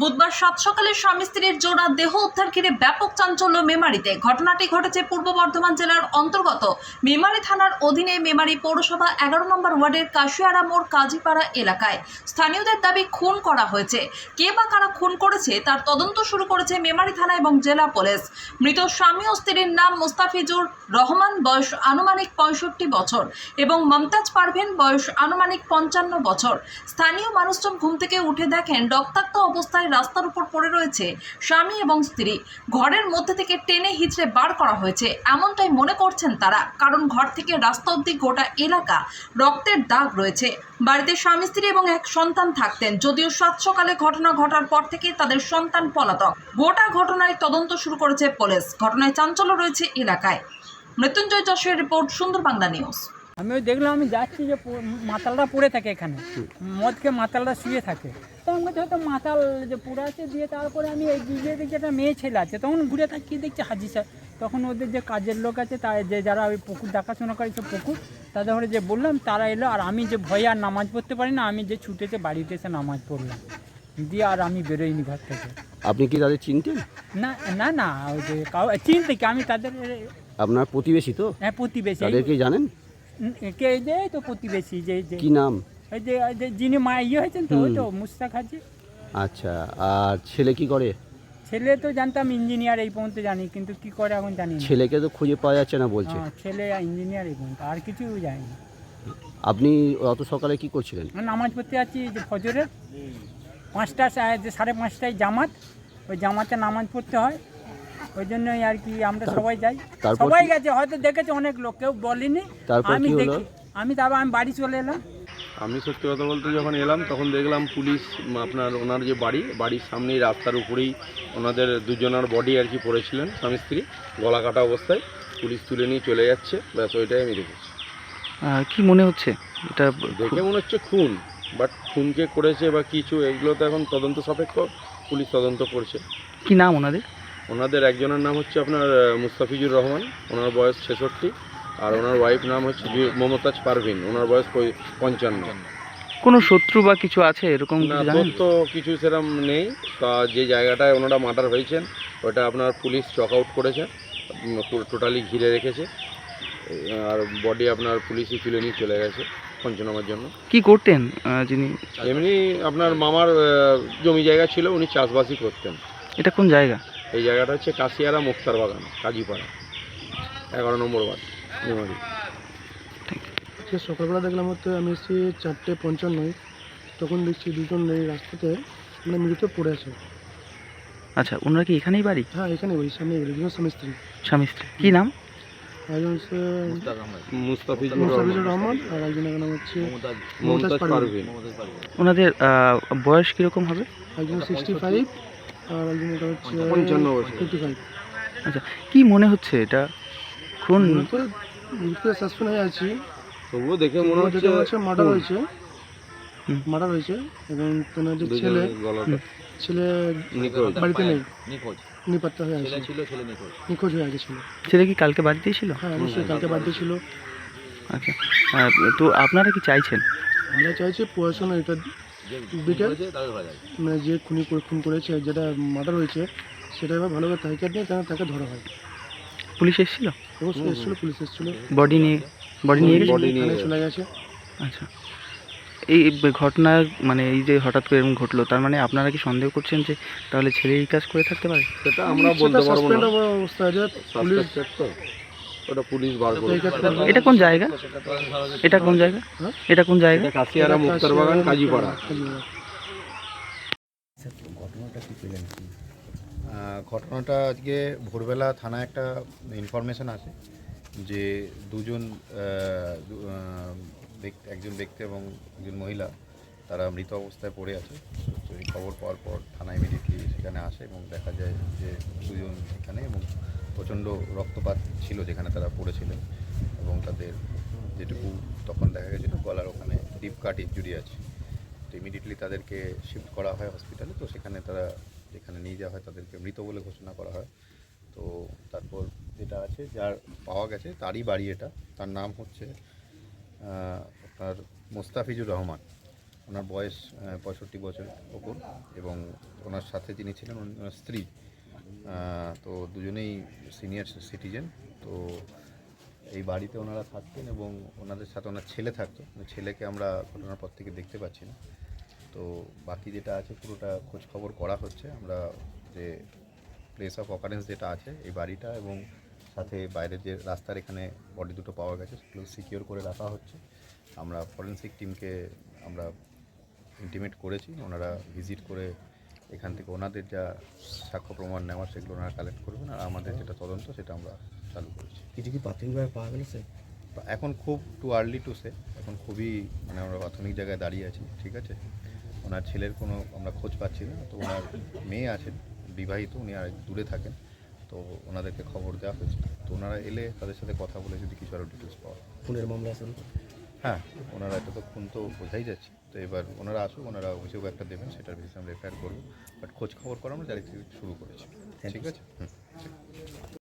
বুধবার সাত সকালে স্বামী স্ত্রীর জোড়া দেহ উদ্ধার ঘিরে ব্যাপক চাঞ্চল্য মেমারিতে। ঘটনাটি ঘটেছে পূর্ব বর্ধমান জেলার অন্তর্গত মেমারি থানার অধীনে মেমারি পৌরসভা এগারো নম্বর ওয়ার্ডের কাশিয়ারা মোড় কাজীপাড়া এলাকায়। স্থানীয়দের দাবি খুন করা হয়েছে। কে বা কারা খুন করেছে তার তদন্ত শুরু করেছে মেমারি থানা এবং জেলা পুলিশ। মৃত স্বামী ও স্ত্রীর নাম মোস্তাফিজুর রহমান, বয়স আনুমানিক পঁয়ষট্টি বছর এবং মমতাজ পারভেন, বয়স আনুমানিক পঞ্চান্ন বছর। স্থানীয় মানুষজন ঘুম থেকে উঠে দেখেন, রক্তাক্ত অবস্থায় রাস্তার উপর পড়ে রয়েছে স্বামী এবং স্ত্রী। ঘরের মধ্যে থেকে টেনে হিচড়ে বার করা হয়েছে। এমনটাই মনে করছেন তারা, কারণ ঘর থেকে রাস্তা অব্দি গোটা এলাকা রক্তের দাগ রয়েছে। বাড়িতে স্বামী, স্ত্রী এবং এক সন্তান থাকতেন, যদিও সাত সকালে ঘটনা ঘটার পর থেকে তাদের সন্তান পলাতক। গোটা ঘটনায় তদন্ত শুরু করেছে পুলিশ। ঘটনায় চাঞ্চল্য রয়েছে এলাকায়। মৃত্যুঞ্জয় যশের রিপোর্ট সুন্দর বাংলা নিউজ। আমি ওই দেখলাম আমি যাচ্ছি যে মাতালরা পড়ে থাকে এখানে। মদকে মাতালরা শুয়ে থাকে। তো আমি বলছি হয়তো মাতাল যে পুরো আছে দিয়ে তারপরে আমি এই গিয়ে দেখছি একটা মেয়ে ছেলে আছে। তখন ঘুরে তাকিয়ে দেখছি হাজি স্যার। তখন ওদের যে কাজের লোক আছে তার যে যারা ওই পুকুর দেখাশোনা করে সব পুকুর তাদের ঘরে যে বললাম তারা এলো আর আমি যে ভয়ে আর নামাজ পড়তে পারি না আমি যে ছুটেছে বাড়িতে এসে নামাজ পড়লাম। দিয়ে আর আমি বেরোইনি ঘর থেকে। আপনি কি তাদের চিনতেন? না না না ওই যে চিনতে কি আমি তাদের আপনার প্রতিবেশী তো? হ্যাঁ প্রতিবেশী। তাদেরকে জানেন? কে যে তো প্রতিবেশী যে যে। কি নাম? এই যে এই যে যিনি মা ইয়ে হয়েছেন তো ওই তো মুস্তাক হাজি। আচ্ছা আর ছেলে কি করে? ছেলে তো জানতাম ইঞ্জিনিয়ার এই পর্যন্ত জানি কিন্তু কি করে এখন জানি না। ছেলেকে তো খুঁজে পাওয়া যাচ্ছে না বলছে। হ্যাঁ, ছেলে ইঞ্জিনিয়ার এই পর্যন্ত আর কিছু জানি না। আপনি অত সকালে কি করছিলেন? আমি নামাজ পড়তে যাচ্ছি যে ফজরের। পাঁচটা সা- যে সাড়ে পাঁচটায় জামাত ওই জামাতে নামাজ পড়তে হয়। ওই জন্যই আর কি আমরা সবাই যাই। সবাই গেছে হয়তো দেখেছে অনেক লোক কেউ বলেনি। আমি দেখি আমি তারপর আমি বাড়ি চলে এলাম। আমি সত্যি কথা বলতে যখন এলাম তখন দেখলাম পুলিশ আপনার ওনার যে বাড়ি বাড়ির সামনেই রাস্তার উপরেই ওনাদের দুজনের বডি আর কি পড়েছিলেন স্বামী স্ত্রী গলা কাটা অবস্থায়। পুলিশ তুলে নিয়ে চলে যাচ্ছে ব্যাস ওইটাই আমি দেখেছি। আহ, কি মনে হচ্ছে? এটা দেখে মনে হচ্ছে খুন বাট খুনকে করেছে বা কিছু এগুলো তো এখন তদন্ত সাপেক্ষ পুলিশ তদন্ত করছে। কি নাম ওনাদের? ওনাদের একজনের নাম হচ্ছে আপনার মুস্তাফিজুর রহমান। ওনার বয়স ছেষট্টি। আর ওনার ওয়াইফ নাম হচ্ছে মমতাজ পারভিন। ওনার বয়স পঞ্চান্ন। কোনো শত্রু বা কিছু আছে এরকম জানেন? কিছু সেরকম নেই। তা যে জায়গাটায় ওনারা মার্ডার হয়েছেন ওটা আপনার পুলিশ চক আউট করেছে টোটালি ঘিরে রেখেছে। আর বডি আপনার পুলিশই তুলে নিয়ে চলে গেছে পঞ্চনামার জন্য। কি করতেন যিনি? এমনি আপনার মামার জমি জায়গা ছিল উনি চাষবাসই করতেন। এটা কোন জায়গা? এই জায়গাটা হচ্ছে কাশিয়ারা মুক্তার বাগান কাজীপাড়া এগারো নম্বর ওয়ার্ড মেমারি সে সকালবেলা দেখলাম হচ্ছে আমি এসেছি চারটে পঞ্চান্নয় তখন দেখছি দুজন এই রাস্তাতে মানে মৃত পড়ে আছে। আচ্ছা ওনারা কি এখানেই বাড়ি? হ্যাঁ এখানে ওই সামনে বাড়ি দুজন স্বামী স্ত্রী। স্বামী স্ত্রী। কি নাম? একজন হচ্ছে মুস্তাফিজুর মুস্তাফিজুর রহমান। রহমান আর একজনের নাম হচ্ছে মমতাজ পারভিন। পারভিন। ওনাদের আহ, বয়স কীরকম হবে? একজন সিক্সটি ফাইভ আর একজন হচ্ছে পঞ্চান্ন বছর। আচ্ছা কি মনে হচ্ছে এটা? সাসপেন্ড হয়ে আছি। তবুও দেখে মনে হচ্ছে হচ্ছে মার্ডার হয়েছে। মার্ডার হয়েছে এবং তোমার যে ছেলে ছেলে বাড়িতে নেই। নিপাত্তা হয়ে আছে। নিখোঁজ। হয়ে আছে ছিল ছেলে কি কালকে বাড়িতেই ছিল হ্যাঁ অবশ্যই কালকে বার্থডে ছিল আচ্ছা তো আপনারা কি চাইছেন? আমরা চাইছি পড়াশোনা এটা মানে যে খুনি করে খুন করেছে যেটা মার্ডার হয়েছে সেটা এবার ভালোভাবে তাকে নিয়ে তাকে তাকে ধরা হয়। পুলিশ এসেছিল? অবশ্যই এসেছিল পুলিশ এসেছিল। বডি নিয়ে বডি নিয়ে গেছে নিয়ে। চলে গেছে। আচ্ছা। এই ঘটনা মানে এই যে হঠাৎ করে এরকম ঘটলো তার মানে আপনারা কি সন্দেহ করছেন যে তাহলে ছেলে এই কাজ করে থাকতে পারে? সেটা আমরা বলতে পারব না। অবস্থা আছে পুলিশ ওটা পুলিশ বার করবে। এটা কোন জায়গা? এটা কোন জায়গা? এটা কোন জায়গা? কাশিয়ারা মুক্তার বাগান কাজীপাড়া। ঘটনাটা আজকে ভোরবেলা থানায় একটা ইনফরমেশন আছে যে দুজন একজন ব্যক্তি এবং একজন মহিলা তারা মৃত অবস্থায় পড়ে আছে। খবর পাওয়ার পর থানা ইমিডিয়েটলি সেখানে আসে এবং দেখা যায় যে দুজন প্রচণ্ড রক্তপাত ছিল যেখানে তারা পড়েছিলেন এবং তাদের যেটুকু তখন দেখা গেছিল গলার ওখানে ডিপ কাট ইঞ্জুরি আছে। তো ইমিডিয়েটলি তাদেরকে শিফট করা হয় হসপিটালে তো সেখানে তারা যেখানে নিয়ে যাওয়া হয় তাদেরকে মৃত বলে ঘোষণা করা হয়। তো তারপর যেটা আছে, যার পাওয়া গেছে তারই বাড়ি এটা। তার নাম হচ্ছে আপনার মোস্তাফিজুর রহমান। ওনার বয়স পঁয়ষট্টি বছর ওপর এবং ওনার সাথে যিনি ছিলেন ওনার স্ত্রী। তো দুজনেই সিনিয়র সিটিজেন তো এই বাড়িতে ওনারা থাকতেন এবং ওনাদের সাথে ওনার ছেলে থাকতো। ছেলেকে আমরা ঘটনার পর থেকে দেখতে পাচ্ছি না। তো বাকি যেটা আছে পুরোটা খোঁজ খবর করা হচ্ছে। আমরা যে প্লেস অফ অকারেন্স যেটা আছে, এই বাড়িটা এবং সাথে বাইরের যে রাস্তার এখানে বডি দুটো পাওয়া গেছে, সেগুলো সিকিওর করে রাখা হচ্ছে। আমরা ফরেন্সিক টিমকে আমরা ইন্টিমেট করেছি। ওনারা ভিজিট করে এখান থেকে ওনাদের যা সাক্ষ্য প্রমাণ নেওয়ার সেগুলো ওনারা কালেক্ট করবেন আর আমাদের যেটা তদন্ত সেটা আমরা চালু করেছি। কিছু কি প্রাথমিকভাবে পাওয়া গেল স্যার এখন খুব টু আর্লি টু সে এখন খুবই মানে আমরা প্রাথমিক জায়গায় দাঁড়িয়ে আছি ঠিক আছে? ওনার ছেলের কোনো আমরা খোঁজ পাচ্ছি না তো ওনার মেয়ে আছেন বিবাহিত উনি আর দূরে থাকেন তো ওনাদেরকে খবর দেওয়া হয়েছে। তো ওনারা এলে তাদের সাথে কথা বলে যদি কিছু আরও ডিটেলস পাওয়া। খুনের মামলা শুরু হ্যাঁ। ওনারা এটা তো খুন তো বোঝাই যাচ্ছে। তো এবার ওনারা আসুক ওনারা অভিযোগ একটা দেবেন সেটার বেশি আমরা এফআইআর করব। বাট খোঁজ খবর করা আমরা থেকে শুরু করেছি। ঠিক আছে? হুম।